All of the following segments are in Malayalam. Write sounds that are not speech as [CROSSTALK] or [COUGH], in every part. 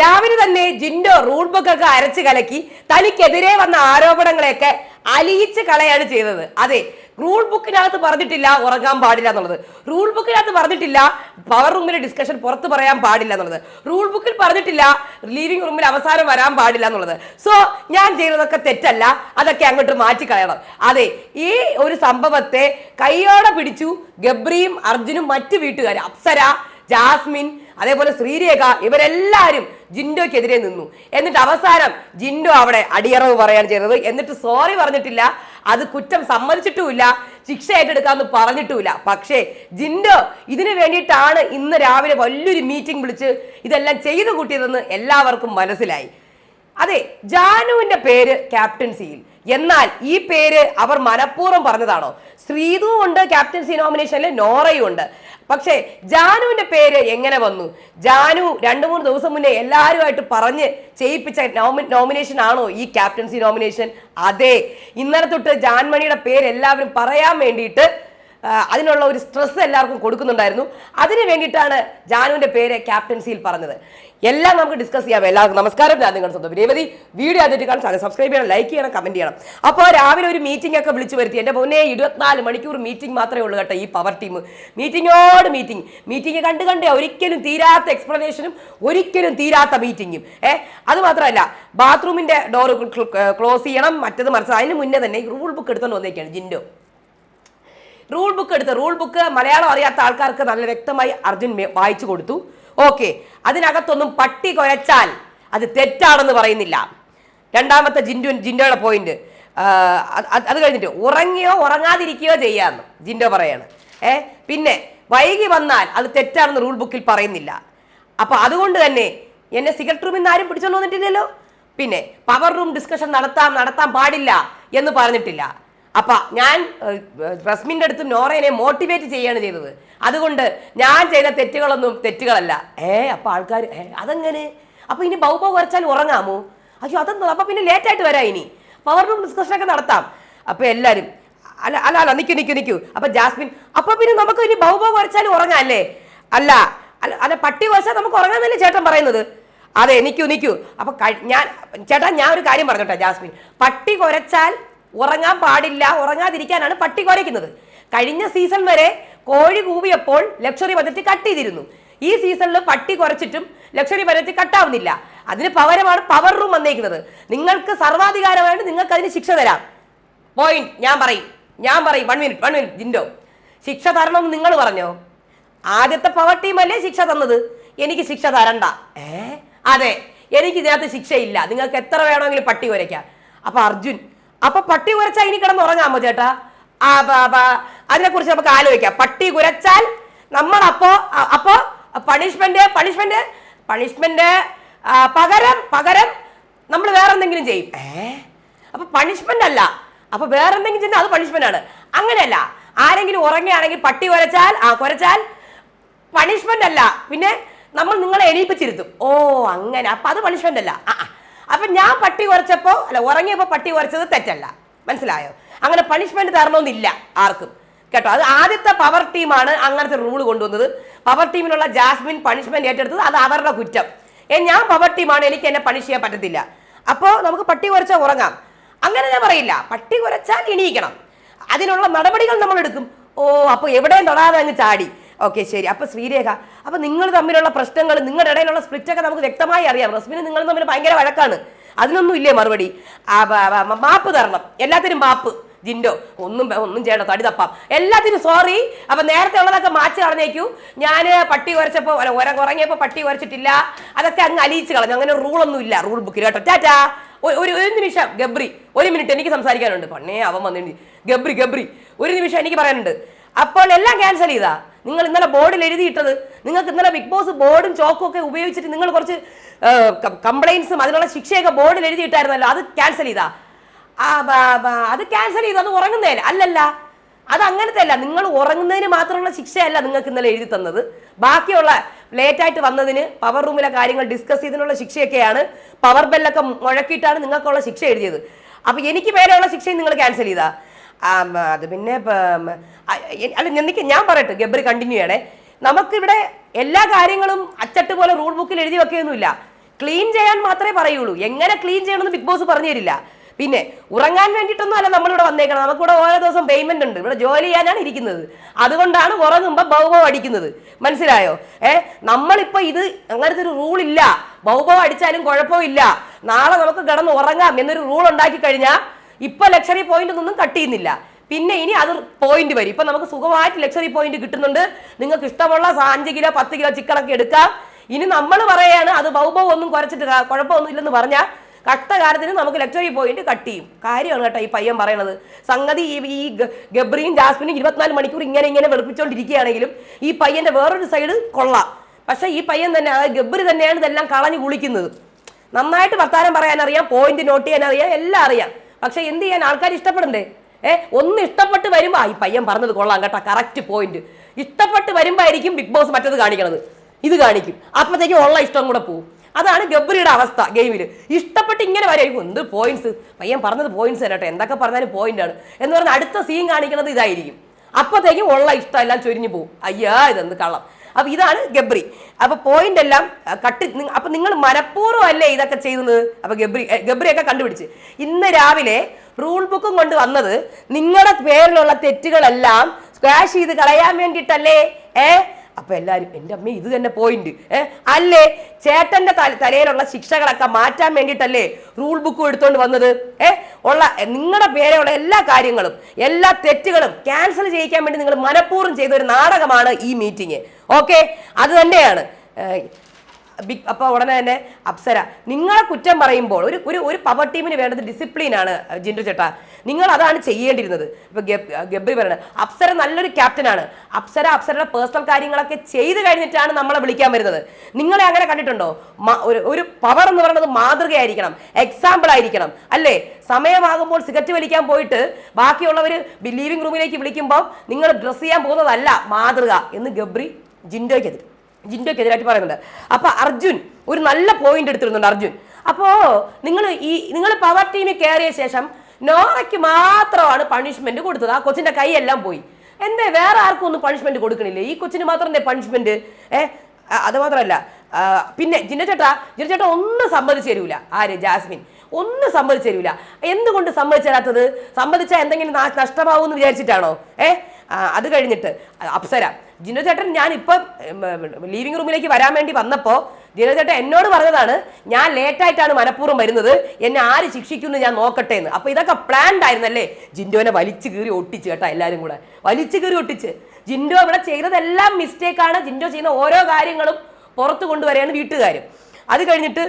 രാവിലെ തന്നെ ജിൻഡോ റൂൾ ബുക്കൊക്കെ അരച്ച് കലക്കി തനിക്കെതിരെ വന്ന ആരോപണങ്ങളെയൊക്കെ അലിയിച്ച് കളയാണ് ചെയ്തത്. അതെ റൂൾ ബുക്കിനകത്ത് പറഞ്ഞിട്ടില്ല ഉറങ്ങാൻ പാടില്ല എന്നുള്ളത്. റൂൾ ബുക്കിനകത്ത് പറഞ്ഞിട്ടില്ല പവർ റൂമിലെ ഡിസ്കഷൻ പുറത്ത് പറയാൻ പാടില്ല എന്നുള്ളത്. റൂൾ ബുക്കിൽ പറഞ്ഞിട്ടില്ല ലിവിംഗ് റൂമിൽ അവസാനം വരാൻ പാടില്ല എന്നുള്ളത്. സോ ഞാൻ ചെയ്തതൊക്കെ തെറ്റല്ല. അതൊക്കെ അങ്ങോട്ട് മാറ്റിക്കളയണം. അതെ ഈ ഒരു സംഭവത്തെ കൈയോടെ പിടിച്ചു ഗബ്രിയും അർജുനും മറ്റു വീട്ടുകാർ അപ്സര ജാസ്മിൻ അതേപോലെ ശ്രീരേഖ ഇവരെല്ലാവരും ജിൻഡോയ്ക്കെതിരെ നിന്നു. എന്നിട്ട് അവസാനം ജിൻഡോ അവിടെ അടിയറവ് പറയാൻ ചെയ്തത് എന്നിട്ട് സോറി പറഞ്ഞിട്ടില്ല. അത് കുറ്റം സമ്മതിച്ചിട്ടുമില്ല. ശിക്ഷ ഏറ്റെടുക്കാമെന്ന് പറഞ്ഞിട്ടുമില്ല. പക്ഷേ ജിൻഡോ ഇതിനു വേണ്ടിയിട്ടാണ് ഇന്ന് രാവിലെ വലിയൊരു മീറ്റിംഗ് വിളിച്ച് ഇതെല്ലാം ചെയ്തു കൂട്ടിയതെന്ന് എല്ലാവർക്കും മനസ്സിലായി. അതെ ജാനുവിന്റെ പേര് ക്യാപ്റ്റൻസിയിൽ. എന്നാൽ ഈ പേര് അവർ മനഃപൂർവം പറഞ്ഞതാണോ? ശ്രീതു ഉണ്ട് ക്യാപ്റ്റൻസി നോമിനേഷനിൽ നോറയും ഉണ്ട്. പക്ഷേ ജാനുവിന്റെ പേര് എങ്ങനെ വന്നു? ജാനു രണ്ടു മൂന്ന് ദിവസം മുന്നേ എല്ലാവരുമായിട്ട് പറഞ്ഞ് ചെയ്യിപ്പിച്ച നോമി നോമിനേഷൻ ആണോ ഈ ക്യാപ്റ്റൻസി നോമിനേഷൻ? അതെ ഇന്നലെ തൊട്ട് ജാൻമണിയുടെ പേര് എല്ലാവരും പറയാൻ വേണ്ടിയിട്ട് അതിനുള്ള ഒരു സ്ട്രെസ് എല്ലാവർക്കും കൊടുക്കുന്നുണ്ടായിരുന്നു. അതിന് വേണ്ടിയിട്ടാണ് ജാനുവിന്റെ പേര് ക്യാപ്റ്റൻസിയിൽ പറഞ്ഞത്. എല്ലാം നമുക്ക് ഡിസ്കസ് ചെയ്യാം. എല്ലാവർക്കും നമസ്കാരം. ഞാൻ നിങ്ങളുടെ സ്വന്തം രേവതി വീഡിയോ ആദ്യമായിട്ട് കാണാൻ സബ്സ്ക്രൈബ് ചെയ്യണം ലൈക്ക് ചെയ്യണം കമന്റ് ചെയ്യണം. അപ്പോൾ രാവിലെ ഒരു മീറ്റിംഗ് ഒക്കെ വിളിച്ചു വരുത്തി. എന്റെ പൊന്നെ ഇരുപത്തിനാല് മണിക്കൂർ മീറ്റിംഗ് മാത്രമേ ഉള്ളൂ കേട്ടോ ഈ പവർ ടീം മീറ്റിങ്ങോട് മീറ്റിംഗ് മീറ്റിംഗ് കണ്ട് കണ്ട് ഒരിക്കലും തീരാത്ത എക്സ്പ്ലനേഷനും ഒരിക്കലും തീരാത്ത മീറ്റിങ്ങും ഏ അത് മാത്രമല്ല ബാത്റൂമിന്റെ ഡോർ ക്ലോസ് ചെയ്യണം മറ്റത് മറിച്ച്. അതിന് മുന്നേ തന്നെ റൂൾ ബുക്ക് എടുത്തുകൊണ്ട് വന്നേക്കാണ് ജിൻഡോ. റൂൾ ബുക്ക് എടുത്ത് റൂൾ ബുക്ക് മലയാളം അറിയാത്ത ആൾക്കാർക്ക് നല്ല വ്യക്തമായി അർജുൻ വായിച്ചു കൊടുത്തു. ഓക്കെ അതിനകത്തൊന്നും പട്ടി കുഴച്ചാൽ അത് തെറ്റാണെന്ന് പറയുന്നില്ല. രണ്ടാമത്തെ ജിൻഡു ജിൻഡോയുടെ പോയിന്റ് അത് കഴിഞ്ഞിട്ട് ഉറങ്ങിയോ ഉറങ്ങാതിരിക്കുകയോ ചെയ്യാന്ന് ജിൻഡോ പറയാണ്. ഏ പിന്നെ വൈകി വന്നാൽ അത് തെറ്റാണെന്ന് റൂൾ ബുക്കിൽ പറയുന്നില്ല. അപ്പൊ അതുകൊണ്ട് തന്നെ എന്നെ സിഗരറ്റ് റൂമിൽ നിന്ന് ആരും പിടിച്ചോണ്ട് വന്നിട്ടില്ലല്ലോ. പിന്നെ പവർ റൂം ഡിസ്കഷൻ നടത്താം നടത്താൻ പാടില്ല എന്ന് പറഞ്ഞിട്ടില്ല. അപ്പൊ ഞാൻ റസ്മിന്റെ അടുത്ത് നോറേനെ മോട്ടിവേറ്റ് ചെയ്യാണ് ചെയ്തത്. അതുകൊണ്ട് ഞാൻ ചെയ്ത തെറ്റുകളൊന്നും തെറ്റുകളല്ല. ഏ അപ്പൊ ആൾക്കാർ ഏ അതെങ്ങനെ? അപ്പൊ ഇനി ബൗബ കുറച്ചാൽ ഉറങ്ങാമോ? അയ്യോ അതെന്തോ അപ്പൊ പിന്നെ ലേറ്റ് ആയിട്ട് വരാം ഇനി. പവർ റൂം ഡിസ്കഷൻ ഒക്കെ നടത്താം. അപ്പൊ എല്ലാരും അല്ല അല്ല അല്ല നിൽക്കൂ നിൽക്കൂ നിൽക്കൂ അപ്പൊ ജാസ്മിൻ അപ്പൊ പിന്നെ നമുക്ക് ഇനി ബൗബ കുറച്ചാൽ ഉറങ്ങാം അല്ലേ? അല്ല അല്ല അല്ല പട്ടി കുറച്ചാൽ നമുക്ക് ഉറങ്ങാന്നല്ലേ ചേട്ടൻ പറയുന്നത്? അതെ നിൽക്കൂ നിൽക്കൂ അപ്പൊ ഞാൻ ചേട്ടാ ഞാൻ ഒരു കാര്യം പറഞ്ഞോട്ടെ ജാസ്മിൻ. പട്ടി കുരച്ചാൽ ഉറങ്ങാൻ പാടില്ല ഉറങ്ങാതിരിക്കാനാണ് പട്ടി കുരയ്ക്കുന്നത്. കഴിഞ്ഞ സീസൺ വരെ കോഴി കൂവിയപ്പോൾ ലക്ഷറി ബജറ്റ് കട്ട് ചെയ്തിരുന്നു. ഈ സീസണിൽ പട്ടി കുറച്ചിട്ടും ലക്ഷറി ബജറ്റ് കട്ടാവുന്നില്ല. അതിന് പകരമാണ് പവർ റൂം വന്നേക്കുന്നത്. നിങ്ങൾക്ക് സർവാധികാരമായിട്ട് നിങ്ങൾക്ക് അതിന് ശിക്ഷ തരാം. പോയിന്റ് ഞാൻ പറയും. ഞാൻ പറയും. One minute one minute Jinto. ശിക്ഷ തരണമെന്ന് നിങ്ങൾ പറഞ്ഞോ? ആദ്യത്തെ പവർ ടീമല്ലേ ശിക്ഷ തന്നത്? എനിക്ക് ശിക്ഷ തരണ്ട. ഏ? അതെ. എനിക്ക് ഇതിനകത്ത് ശിക്ഷയില്ല. നിങ്ങൾക്ക് എത്ര വേണമെങ്കിലും പട്ടി കുരയ്ക്കാം. അപ്പൊ അർജുൻ അപ്പൊ പട്ടി കുരച്ചാൽ ഇനി കിടന്ന് ഉറങ്ങാമോ ചേട്ടാ. ആ അതിനെ കുറിച്ച് നമുക്ക് ആലോചിക്കാം. പട്ടി കുരച്ചാൽ നമ്മൾ അപ്പോ അപ്പോ പണിഷ്മെന്റ് പണിഷ്മെന്റ് പണിഷ്മെന്റ് പകരം പകരം നമ്മൾ വേറെ എന്തെങ്കിലും ചെയ്യും. ഏ? അപ്പൊ പണിഷ്മെന്റ് അല്ല. അപ്പൊ വേറെ എന്തെങ്കിലും ചെയ്യുന്ന അത് പണിഷ്മെന്റ് ആണ്. അങ്ങനെയല്ല. ആരെങ്കിലും ഉറങ്ങുകയാണെങ്കിൽ പട്ടി കുരച്ചാൽ ആ കുരച്ചാൽ പണിഷ്മെന്റ് അല്ല. പിന്നെ നമ്മൾ നിങ്ങളെ എണീപ്പിച്ചിരുത്തും. ഓ അങ്ങനെ. അപ്പൊ അത് പണിഷ്മെന്റ് അല്ല. ആ. അപ്പൊ ഞാൻ പട്ടി കുറച്ചപ്പോ അല്ല ഉറങ്ങിയപ്പോ പട്ടി കുറച്ചത് തെറ്റല്ല. മനസ്സിലായോ? അങ്ങനെ പണിഷ്മെന്റ് തരണമെന്നില്ല ആർക്കും. കേട്ടോ അത് ആദ്യത്തെ പവർ ടീമാണ് അങ്ങനത്തെ റൂൾ കൊണ്ടുവന്നത്. പവർ ടീമിനുള്ള ജാസ്മിൻ പണിഷ്മെന്റ് ഏറ്റെടുത്തത് അത് അവരുടെ കുറ്റം. ഏ ഞാൻ പവർ ടീമാണ് എനിക്ക് എന്നെ പണിഷ് ചെയ്യാൻ പറ്റത്തില്ല. അപ്പോൾ നമുക്ക് പട്ടി കുറച്ചാൽ ഉറങ്ങാം. അങ്ങനെ ഞാൻ പറയില്ല. പട്ടി കുറച്ചാൽ എണീക്കണം. അതിനുള്ള നടപടികൾ നമ്മൾ എടുക്കും. ഓ അപ്പോൾ എവിടെയും തൊടാതെ അങ്ങ് ചാടി. ഓക്കെ ശരി. അപ്പൊ ശ്രീരേഖ അപ്പൊ നിങ്ങൾ തമ്മിലുള്ള പ്രശ്നങ്ങൾ നിങ്ങളുടെ ഇടയിലുള്ള സ്പ്ലിറ്റ് ഒക്കെ നമുക്ക് വ്യക്തമായി അറിയാം. റസ്മിന് നിങ്ങൾ തമ്മിൽ ഭയങ്കര വഴക്കാണ്. അതിനൊന്നും ഇല്ലേ മറുപടി? മാപ്പ് തരണം. എല്ലാത്തിനും മാപ്പ്. ജിൻഡോ ഒന്നും ഒന്നും ചെയ്യണ്ട തടി തപ്പാം. എല്ലാത്തിനും സോറി അപ്പൊ നേരത്തെ ഉള്ളതൊക്കെ മാച്ച് കളഞ്ഞേക്കൂ. ഞാൻ പട്ടി കുറച്ചപ്പോ അല്ല ഉര കുറങ്ങിയപ്പോ പട്ടി കുറച്ചിട്ടില്ല അതൊക്കെ അങ്ങ് അലിയിച്ച് കളഞ്ഞു. അങ്ങനെ റൂൾ ഒന്നും ഇല്ല റൂൾ ബുക്കിൽ കേട്ടോ. ടാറ്റാ. ഒരു ഒരു നിമിഷം. ഗബ്രി ഒരു മിനിറ്റ് എനിക്ക് സംസാരിക്കാനുണ്ട്. പണ്ണേ അവൻ വന്നിട്ട് ഗബ്രി ഗബ്രി ഒരു നിമിഷം എനിക്ക് പറയാനുണ്ട്. അപ്പോൾ എല്ലാം ക്യാൻസൽ ചെയ്താ. നിങ്ങൾ ഇന്നലെ ബോർഡിൽ എഴുതിയിട്ടത് നിങ്ങൾക്ക് ഇന്നലെ ബിഗ് ബോസ് ബോർഡും ചോക്കും ഒക്കെ ഉപയോഗിച്ചിട്ട് നിങ്ങൾ കുറച്ച് കംപ്ലൈൻസും അതിനുള്ള ശിക്ഷയൊക്കെ ബോർഡിൽ എഴുതിയിട്ടായിരുന്നല്ലോ അത് ക്യാൻസൽ ചെയ്താ. അത് ക്യാൻസൽ ചെയ്തു അത് ഉറങ്ങുന്നതിന് അല്ലല്ല അത് അങ്ങനത്തെ അല്ല നിങ്ങൾ ഉറങ്ങുന്നതിന് മാത്രമുള്ള ശിക്ഷയല്ല നിങ്ങൾക്ക് ഇന്നലെ എഴുതി തന്നത്. ബാക്കിയുള്ള ലേറ്റ് ആയിട്ട് വന്നതിന് പവർ റൂമിലെ കാര്യങ്ങൾ ഡിസ്കസ് ചെയ്തതിനുള്ള ശിക്ഷയൊക്കെയാണ് പവർ ബെല്ലൊക്കെ മുഴക്കിയിട്ടാണ് നിങ്ങൾക്കുള്ള ശിക്ഷ എഴുതിയത്. അപ്പൊ എനിക്ക് പേരെയുള്ള ശിക്ഷയും നിങ്ങൾ ക്യാൻസൽ ചെയ്താ. അത് പിന്നെ അല്ല എനിക്ക് ഞാൻ പറയട്ടെ ഗബ്രി കണ്ടിന്യൂ ചെയ്യണേ. നമുക്കിവിടെ എല്ലാ കാര്യങ്ങളും അച്ചട്ട് പോലെ റൂൾ ബുക്കിൽ എഴുതി വെക്കുകയൊന്നുമില്ല ക്ലീൻ ചെയ്യാൻ മാത്രമേ പറയുള്ളൂ. എങ്ങനെ ക്ലീൻ ചെയ്യണമെന്ന് ബിഗ് ബോസ് പറഞ്ഞു തരില്ല. പിന്നെ ഉറങ്ങാൻ വേണ്ടിയിട്ടൊന്നും അല്ല നമ്മളിവിടെ വന്നേക്കണം നമുക്കിവിടെ ഓരോ ദിവസം പേയ്മെന്റ് ഉണ്ട്. ഇവിടെ ജോലി ചെയ്യാനാണ് ഇരിക്കുന്നത്. അതുകൊണ്ടാണ് ഉറങ്ങുമ്പോൾ ബൗബവ് അടിക്കുന്നത്. മനസ്സിലായോ? ഏ നമ്മളിപ്പോ ഇത് അങ്ങനത്തെ ഒരു റൂൾ ഇല്ല. ബൗബവ് അടിച്ചാലും കുഴപ്പമില്ല. നാളെ നമുക്ക് കിടന്ന് ഉറങ്ങാം എന്നൊരു റൂൾ ഉണ്ടാക്കി കഴിഞ്ഞാൽ ഇപ്പൊ ലക്ഷറി പോയിന്റ് ഒന്നും കട്ട് ചെയ്യുന്നില്ല പിന്നെ ഇനി അത് പോയിന്റ് വരും. ഇപ്പൊ നമുക്ക് സുഖമായിട്ട് ലക്ഷറി പോയിന്റ് കിട്ടുന്നുണ്ട്. നിങ്ങൾക്ക് ഇഷ്ടമുള്ള അഞ്ച് കിലോ പത്ത് കിലോ ചിക്കനൊക്കെ എടുക്കാം. ഇനി നമ്മൾ പറയാണ് അത് ബൗബവ് ഒന്നും കുറച്ചിട്ട് കുഴപ്പമൊന്നും ഇല്ലെന്ന് പറഞ്ഞാൽ കഷ്ടകാലത്തിന് നമുക്ക് ലക്ഷറി പോയിന്റ് കട്ട് ചെയ്യും. കാര്യമാണ് കേട്ടോ ഈ പയ്യൻ പറയണത്. സംഗതി ഈ ഈ ഗബ്രിയും ജാസ്മിനും ഇരുപത്തിനാല് മണിക്കൂർ ഇങ്ങനെ ഇങ്ങനെ വെളുപ്പിച്ചുകൊണ്ടിരിക്കുകയാണെങ്കിലും ഈ പയ്യന്റെ വേറൊരു സൈഡ് കൊള്ളാം. പക്ഷെ ഈ പയ്യൻ തന്നെ അതായത് ഗബ്രി തന്നെയാണ് ഇതെല്ലാം കളഞ്ഞു കുളിക്കുന്നത്. നന്നായിട്ട് വർത്താനം പറയാനറിയാം പോയിന്റ് നോട്ട് ചെയ്യാനറിയാം എല്ലാം അറിയാം. പക്ഷെ എന്ത് ചെയ്യാൻ ആൾക്കാർ ഇഷ്ടപ്പെടണ്ടേ ഏ ഒന്ന് ഇഷ്ടപ്പെട്ട് വരുമ്പോ ആ, ഈ പയ്യൻ പറഞ്ഞത് കൊള്ളാം കേട്ടോ കറക്റ്റ് പോയിന്റ് ഇഷ്ടപ്പെട്ട് വരുമ്പോ ആയിരിക്കും ബിഗ് ബോസ് മറ്റത് കാണിക്കണത്. ഇത് കാണിക്കും. അപ്പോഴത്തേക്കും ഉള്ള ഇഷ്ടം കൂടെ പോവും. അതാണ് ഗബ്രിയുടെ അവസ്ഥ ഗെയിമിൽ ഇഷ്ടപ്പെട്ട് ഇങ്ങനെ വരായിരിക്കും. എന്ത് പോയിന്റ്സ് പയ്യൻ പറഞ്ഞത് പോയിന്റ്സ് കേട്ടോ. എന്തൊക്കെ പറഞ്ഞാലും പോയിന്റാണ് എന്ന് പറഞ്ഞാൽ അടുത്ത സീൻ കാണിക്കുന്നത് ഇതായിരിക്കും. അപ്പോഴത്തേക്കും ഉള്ള ഇഷ്ടം എല്ലാം ചൊരിഞ്ഞു പോകും അയ്യാ ഇതെന്ത് കള്ളം. അപ്പൊ ഇതാണ് ഗബ്രി. അപ്പൊ പോയിന്റ് എല്ലാം കട്ട് കട്ടി നി- അപ്പൊ നിങ്ങൾ മനഃപൂർവം അല്ലേ ഇതൊക്കെ ചെയ്യുന്നത്? അപ്പൊ ഗബ്രി ഗബ്രി ഗബ്രിയൊക്കെ കണ്ടുപിടിച്ച്. ഇന്ന് രാവിലെ റൂൾ ബുക്കും കൊണ്ട് വന്നത് നിങ്ങളുടെ പേരിലുള്ള തെറ്റുകളെല്ലാം സ്ക്വാഷ് ചെയ്ത് കളയാൻ വേണ്ടിയിട്ടല്ലേ ഏ? അപ്പൊ എല്ലാരും എന്റെ അമ്മ ഇത് തന്നെ പോയിന്റ് ഏ? അല്ലേ? ചേട്ടന്റെ തല- തലയിലുള്ള ശിക്ഷകളൊക്കെ മാറ്റാൻ വേണ്ടിട്ടല്ലേ റൂൾ ബുക്കും എടുത്തോണ്ട് വന്നത്? ഏ? ഉള്ള നിങ്ങളുടെ പേരെയുള്ള എല്ലാ കാര്യങ്ങളും എല്ലാ തെറ്റുകളും ക്യാൻസൽ ചെയ്യിക്കാൻ വേണ്ടി നിങ്ങൾ മനഃപൂർവം ചെയ്ത ഒരു നാടകമാണ് ഈ മീറ്റിംഗ് ഓക്കെ? അത് തന്നെയാണ്. ബിഗ് അപ്പോൾ ഉടനെ തന്നെ അപ്സര നിങ്ങളെ കുറ്റം പറയുമ്പോൾ ഒരു ഒരു ഒരു പവർ ടീമിന് വേണ്ടത് ഡിസിപ്ലിൻ ആണ് ജിൻഡു ചേട്ടാ. നിങ്ങൾ അതാണ് ചെയ്യേണ്ടിരുന്നത്. ഇപ്പൊ ഗബ്- ഗബ്രി പറയുന്നത് അപ്സര നല്ലൊരു ക്യാപ്റ്റൻ ആണ്. അപ്സര അപ്സരയുടെ പേഴ്സണൽ കാര്യങ്ങളൊക്കെ ചെയ്ത് കഴിഞ്ഞിട്ടാണ് നമ്മളെ വിളിക്കാൻ വരുന്നത്. നിങ്ങളെ അങ്ങനെ കണ്ടിട്ടുണ്ടോ? ഒരു ഒരു പവർ എന്ന് പറയുന്നത് മാതൃകയായിരിക്കണം എക്സാമ്പിൾ ആയിരിക്കണം അല്ലേ? സമയമാകുമ്പോൾ സിഗരറ്റ് വലിക്കാൻ പോയിട്ട് ബാക്കിയുള്ളവർ ലിവിംഗ് റൂമിലേക്ക് വിളിക്കുമ്പോൾ നിങ്ങൾ ഡ്രസ്സ് ചെയ്യാൻ പോകുന്നതല്ല മാതൃക എന്ന് ഗബ്രി ജിൻഡോയ്ക്കെതിരെ ജിൻഡോയ്ക്കെതിരായിട്ട് പറയുന്നത് അപ്പൊ അർജുൻ ഒരു നല്ല പോയിന്റ് എടുത്തിരുന്നുണ്ട് അർജുൻ. അപ്പോ നിങ്ങൾ ഈ നിങ്ങൾ പവർ ടീമിൽ കയറിയ ശേഷം നോറയ്ക്ക് മാത്രമാണ് പണിഷ്മെന്റ് കൊടുത്തത്. ആ കൊച്ചിന്റെ കൈ എല്ലാം പോയി. എന്തേ വേറെ ആർക്കും ഒന്നും പണിഷ്മെന്റ് കൊടുക്കണില്ല? ഈ കൊച്ചിന് മാത്രം എന്തേ പണിഷ്മെന്റ് ഏ ആ, അത് മാത്രമല്ല പിന്നെ ജിന്ന ചേട്ടാ ജിന്ന ചേട്ടാ ഒന്നും സമ്മതിച്ചു തരൂല. ആര്? ജാസ്മിൻ. ഒന്നും സമ്മതിച്ചു തരൂല. എന്തുകൊണ്ട് സമ്മതിച്ചു തരാത്തത്? സമ്മതിച്ചാൽ എന്തെങ്കിലും നഷ്ടമാവും എന്ന് വിചാരിച്ചിട്ടാണോ? ഏ അത് കഴിഞ്ഞിട്ട് അപ്സര. ജിനോ ചേട്ടൻ ഞാൻ ഇപ്പം ലീവിംഗ് റൂമിലേക്ക് വരാൻ വേണ്ടി വന്നപ്പോൾ ജിനോ ചേട്ടൻ എന്നോട് പറഞ്ഞതാണ് ഞാൻ ലേറ്റായിട്ടാണ് മനഃപൂർവം വരുന്നത്. എന്നെ ആര് ശിക്ഷിക്കുന്നു ഞാൻ നോക്കട്ടെ എന്ന്. അപ്പൊ ഇതൊക്കെ പ്ലാൻഡ് ആയിരുന്നല്ലേ? ജിൻഡോനെ വലിച്ചു കീറി ഒട്ടിച്ച് കേട്ടോ എല്ലാരും കൂടെ. വലിച്ചു കീറി ഒട്ടിച്ച്. ജിൻഡോ ഇവിടെ ചെയ്തതെല്ലാം മിസ്റ്റേക്കാണ് ജിൻഡോ ചെയ്യുന്ന ഓരോ കാര്യങ്ങളും പുറത്തു കൊണ്ടുവരെയാണ് വീട്ടുകാരും. അത് കഴിഞ്ഞിട്ട്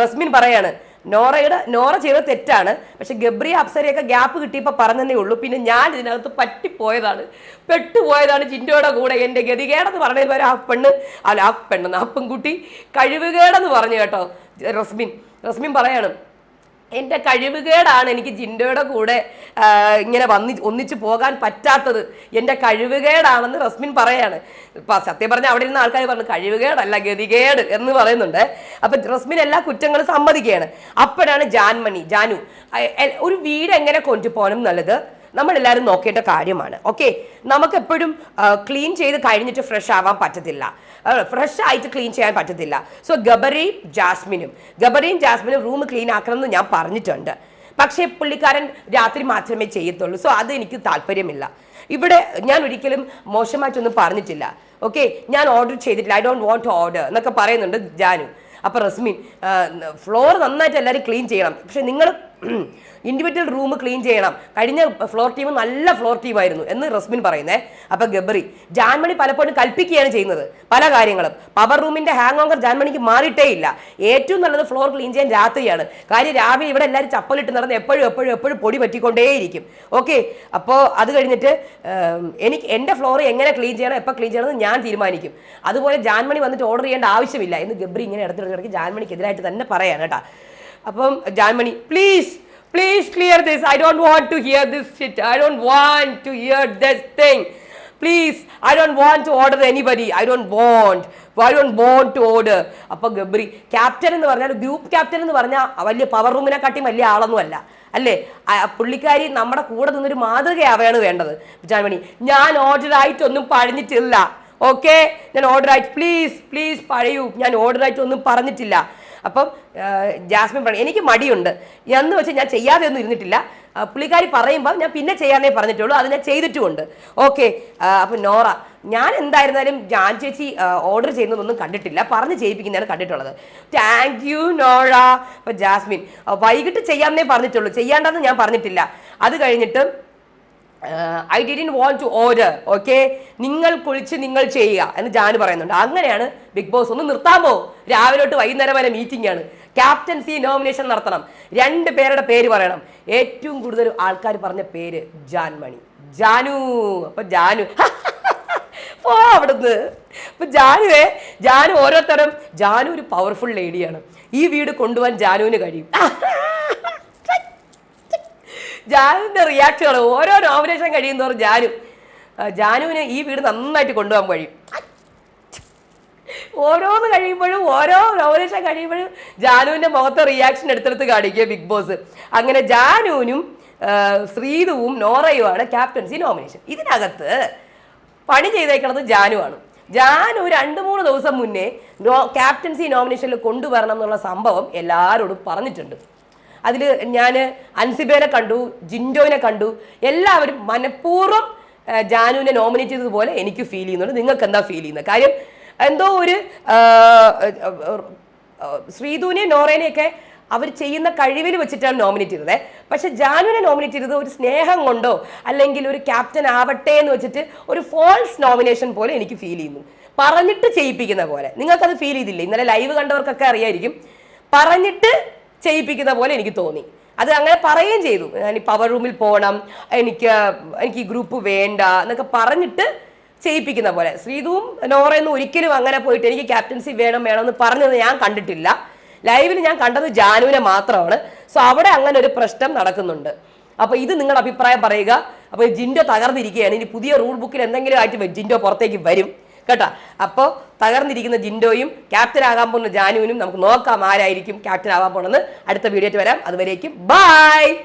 റസ്മിൻ പറയാണ് നോറയുടെ നോറ ചെയ്ത തെറ്റാണ്. പക്ഷെ ഗബ്രി അപ്സരയൊക്കെ ഗ്യാപ്പ് കിട്ടിയപ്പോൾ പറഞ്ഞതേ ഉള്ളൂ. പിന്നെ ഞാൻ ഇതിനകത്ത് പറ്റിപ്പോയതാണ്. പെട്ടുപോയതാണ് ചിന്റോയുടെ കൂടെ എന്റെ ഗതികേടെന്ന് പറഞ്ഞതിൽ വരെ ആ പെണ്ണ് അല്ല ആ പെണ്ണെന്ന് ആ പെൺകുട്ടി കഴിവുകേടെന്ന് പറഞ്ഞു കേട്ടോ റസ്മിൻ. റസ്മിൻ പറയാണ് എന്റെ കഴിവുകേടാണ് എനിക്ക് ജിൻഡോയുടെ കൂടെ ഇങ്ങനെ വന്നി ഒന്നിച്ചു പോകാൻ പറ്റാത്തത്. എന്റെ കഴിവുകേടാണെന്ന് റസ്മിൻ പറയാണ്. സത്യം പറഞ്ഞാൽ അവിടെ ഇരുന്ന ആൾക്കാർ പറഞ്ഞു കഴിവുകേടല്ല ഗതികേട് എന്ന് പറയുന്നുണ്ട്. അപ്പം റസ്മിൻ എല്ലാ കുറ്റങ്ങളും സമ്മതിക്കുകയാണ്. അപ്പോഴാണ് ജാൻമണി ജാനു ഒരു വീട് എങ്ങനെ കൊണ്ടുപോകണം എന്നുള്ളത് നമ്മളെല്ലാവരും നോക്കേണ്ട കാര്യമാണ്. ഓക്കെ? നമുക്ക് എപ്പോഴും ക്ലീൻ ചെയ്ത് കഴിഞ്ഞിട്ട് ഫ്രഷ് ആവാൻ പറ്റത്തില്ല. ഫ്രഷ് ആയിട്ട് ക്ലീൻ ചെയ്യാൻ പറ്റത്തില്ല. സോ ഗബറയും ജാസ്മിനും ഗബറയും ജാസ്മിനും റൂം ക്ലീൻ ആക്കണം എന്ന് ഞാൻ പറഞ്ഞിട്ടുണ്ട്. പക്ഷേ പുള്ളിക്കാരൻ രാത്രി മാത്രമേ ചെയ്യത്തുള്ളൂ. സോ അത് എനിക്ക് താല്പര്യമില്ല. ഇവിടെ ഞാൻ ഒരിക്കലും മോശമായിട്ടൊന്നും പറഞ്ഞിട്ടില്ല. ഓക്കെ? ഞാൻ ഓർഡർ ചെയ്തിട്ടില്ല. I don't want to order എന്നൊക്കെ പറയുന്നുണ്ട് ജാനു. അപ്പൊ റസ്മിൻ ഫ്ലോർ നന്നായിട്ട് എല്ലാവരും ക്ലീൻ ചെയ്യണം. പക്ഷെ നിങ്ങൾ ഇൻഡിവിജ്വൽ റൂം ക്ലീൻ ചെയ്യണം. കഴിഞ്ഞ ഫ്ലോർ ടീം നല്ല ഫ്ലോർ ടീം ആയിരുന്നു എന്ന് റസ്മിൻ പറയുന്നേ. അപ്പൊ ഗബറി ജാൻമണി പലപ്പോഴും കൽപ്പിക്കുകയാണ് ചെയ്യുന്നത്. പല കാര്യങ്ങളും. പവർ റൂമിന്റെ ഹാങ് ഓവർ ജാൻമണിക്ക് മാറിയിട്ടേ ഇല്ല. ഏറ്റവും നല്ലത് ഫ്ലോർ ക്ലീൻ ചെയ്യാൻ രാത്രിയാണ്. കാര്യം രാവിലെ ഇവിടെ എല്ലാവരും ചപ്പലിട്ട് നടന്ന് എപ്പോഴും എപ്പോഴും എപ്പോഴും പൊടി പറ്റിക്കൊണ്ടേയിരിക്കും. ഓക്കെ അപ്പോൾ അത് കഴിഞ്ഞിട്ട് എനിക്ക് എന്റെ ഫ്ലോർ എങ്ങനെ ക്ലീൻ ചെയ്യണം എപ്പോൾ ക്ലീൻ ചെയ്യണമെന്ന് ഞാൻ തീരുമാനിക്കും. അതുപോലെ ജാൻമണി വന്നിട്ട് ഓർഡർ ചെയ്യേണ്ട ആവശ്യമില്ല എന്ന് ഗബ്രി ഇങ്ങനെ ഇടത്തിടക്കിടക്ക് ജാൻമണിക്കെതിരായിട്ട് തന്നെ പറയാൻ കേട്ടാ. അപ്പം Jaanmoni please please clear this I don't want to hear this shit I don't want to hear this thing please I don't want to order anybody I don't want I don't want to order അപ്പൊ ഗബ്രി ക്യാപ്റ്റൻ എന്ന് പറഞ്ഞാൽ ഗ്രൂപ്പ് ക്യാപ്റ്റൻ എന്ന് പറഞ്ഞാൽ വലിയ പവർ റൂമിനെ കാട്ടി വലിയ ആളൊന്നും അല്ല. പുള്ളിക്കാരി നമ്മുടെ കൂടെ നിന്നൊരു മാതൃകയാവുകയാണ് വേണ്ടത്. ജാൻമണി ഞാൻ ഓർഡർ ആയിട്ടൊന്നും പഴഞ്ഞിട്ടില്ല ഓക്കെ ഞാൻ ഓർഡർ ആയിട്ട് പ്ലീസ് പ്ലീസ് പഴയൂ ഞാൻ ഓർഡർ ആയിട്ട് ഒന്നും പറഞ്ഞിട്ടില്ല. അപ്പം ജാസ്മിൻ പറഞ്ഞു എനിക്ക് മടിയുണ്ട്. എന്ന് വെച്ചാൽ ഞാൻ ചെയ്യാതെ ഒന്നും ഇരുന്നിട്ടില്ല പുള്ളിക്കാരി പറയുമ്പോൾ ഞാൻ പിന്നെ ചെയ്യാനേ പറഞ്ഞിട്ടുള്ളൂ. അത് ഞാൻ ചെയ്തിട്ടുമുണ്ട്. ഓക്കെ അപ്പം നോറ ഞാൻ എന്തായിരുന്നാലും ജാൻ ചേച്ചി ഓർഡർ ചെയ്യുന്നതൊന്നും കണ്ടിട്ടില്ല. പറഞ്ഞ് ചെയ്യിപ്പിക്കുന്നതാണ് കണ്ടിട്ടുള്ളത്. Thank you Nora. അപ്പം ജാസ്മിൻ വൈകിട്ട് ചെയ്യാമെന്നേ പറഞ്ഞിട്ടുള്ളൂ. ചെയ്യാണ്ടെന്ന് ഞാൻ പറഞ്ഞിട്ടില്ല. അത് കഴിഞ്ഞിട്ട് I didn't want to order okay നിങ്ങൾ കുളിച്ച് നിങ്ങൾ ചെയ്യുക എന്ന് ജാന് പറയുന്നുണ്ട്. അങ്ങനെയാണ് ബിഗ് ബോസ് ഒന്ന് നിർത്താമോ രാവിലെ തൊട്ട് വൈകുന്നേരം വരെ മീറ്റിംഗ് ആണ്. ക്യാപ്റ്റൻസി നോമിനേഷൻ നടത്തണം. രണ്ട് പേരുടെ പേര് പറയണം. ഏറ്റവും കൂടുതൽ ആൾക്കാർ പറഞ്ഞ പേര് ജാൻമണി. ജാനു. അപ്പൊ ജാനു. [LAUGHS] പോ അവിടുന്ന്. അപ്പൊ ജാനുവേ ജാനു ഓരോരുത്തരും ജാനു ഒരു പവർഫുൾ ലേഡിയാണ് ഈ വീട് കൊണ്ടുപോകാൻ ജാനുവിന് കഴിയും. [LAUGHS] ജാനുവിന്റെ റിയാക്ഷനുകൾ ഓരോ നോമിനേഷൻ കഴിയുന്നവർ ജാനു. ജാനുവിന് ഈ വീട് നന്നായിട്ട് കൊണ്ടുപോകാൻ കഴിയും. ഓരോന്ന് കഴിയുമ്പോഴും ഓരോ നോമിനേഷൻ കഴിയുമ്പോഴും ജാനുവിന്റെ മുഖത്തെ റിയാക്ഷൻ എടുത്തെടുത്ത് കാണിക്കുക ബിഗ് ബോസ്. അങ്ങനെ ജാനുവിനും ശ്രീതുവും നോറയുമാണ് ക്യാപ്റ്റൻസി നോമിനേഷൻ ഇതിനകത്ത് പണി ചെയ്തേക്കുന്നത് ജാനുവാണ് ജാനു രണ്ട് മൂന്ന് ദിവസം മുന്നേ ക്യാപ്റ്റൻസി നോമിനേഷനിൽ കൊണ്ടുവരണം എന്നുള്ള സംഭവം എല്ലാവരോടും പറഞ്ഞിട്ടുണ്ട്. അതിൽ ഞാൻ അൻസിബേനെ കണ്ടു ജിൻഡോനെ കണ്ടു. എല്ലാവരും മനഃപൂർവം ജാനുവിനെ നോമിനേറ്റ് ചെയ്തതുപോലെ എനിക്ക് ഫീൽ ചെയ്യുന്നുണ്ട്. നിങ്ങൾക്ക് എന്താ ഫീൽ ചെയ്യുന്നത്? കാര്യം എന്തോ ഒരു ശ്രീധുവിനെ നോറേനെയൊക്കെ അവർ ചെയ്യുന്ന കഴിവിൽ വെച്ചിട്ടാണ് നോമിനേറ്റ് ചെയ്തത്. പക്ഷെ ജാനുവിനെ നോമിനേറ്റ് ചെയ്തത് ഒരു സ്നേഹം കൊണ്ടോ അല്ലെങ്കിൽ ഒരു ക്യാപ്റ്റൻ ആവട്ടെ എന്ന് വെച്ചിട്ട് ഒരു ഫോൾസ് നോമിനേഷൻ പോലെ എനിക്ക് ഫീൽ ചെയ്യുന്നു. പറഞ്ഞിട്ട് ചെയ്യിപ്പിക്കുന്ന പോലെ. നിങ്ങൾക്കത് ഫീൽ ചെയ്തില്ലേ? ഇന്നലെ ലൈവ് കണ്ടവർക്കൊക്കെ അറിയായിരിക്കും. പറഞ്ഞിട്ട് ചെയ്യിപ്പിക്കുന്ന പോലെ എനിക്ക് തോന്നി. അത് അങ്ങനെ പറയുകയും ചെയ്തു. ഞാൻ പവർ റൂമിൽ പോകണം എനിക്ക് എനിക്ക് ഈ ഗ്രൂപ്പ് വേണ്ട എന്നൊക്കെ പറഞ്ഞിട്ട് ചെയ്യിപ്പിക്കുന്ന പോലെ. ശ്രീതുവും നോറയൊന്നും ഒരിക്കലും അങ്ങനെ പോയിട്ട് എനിക്ക് ക്യാപ്റ്റൻസി വേണം വേണം എന്ന് പറഞ്ഞത് ഞാൻ കണ്ടിട്ടില്ല. ലൈവിൽ ഞാൻ കണ്ടത് ജാനുവിനെ മാത്രമാണ്. സോ അവിടെ അങ്ങനെ ഒരു പ്രശ്നം നടക്കുന്നുണ്ട്. അപ്പൊ ഇത് നിങ്ങളുടെ അഭിപ്രായം പറയുക. അപ്പൊ ജിൻഡോ തകർന്നിരിക്കുകയാണ്. ഇനി പുതിയ റൂൾ ബുക്കിൽ എന്തെങ്കിലും ആയിട്ട് ജിൻഡോ പുറത്തേക്ക് വരും. കേട്ടോ? അപ്പോൾ തകർന്നിരിക്കുന്ന ജിൻഡോയും ക്യാപ്റ്റൻ ആകാൻ പോകുന്ന ജാനുവിനും നമുക്ക് നോക്കാം ആരായിരിക്കും ക്യാപ്റ്റൻ ആകാൻ പോണെന്ന് അടുത്ത വീഡിയോ വരാം. അതുവരേക്കും ബൈ!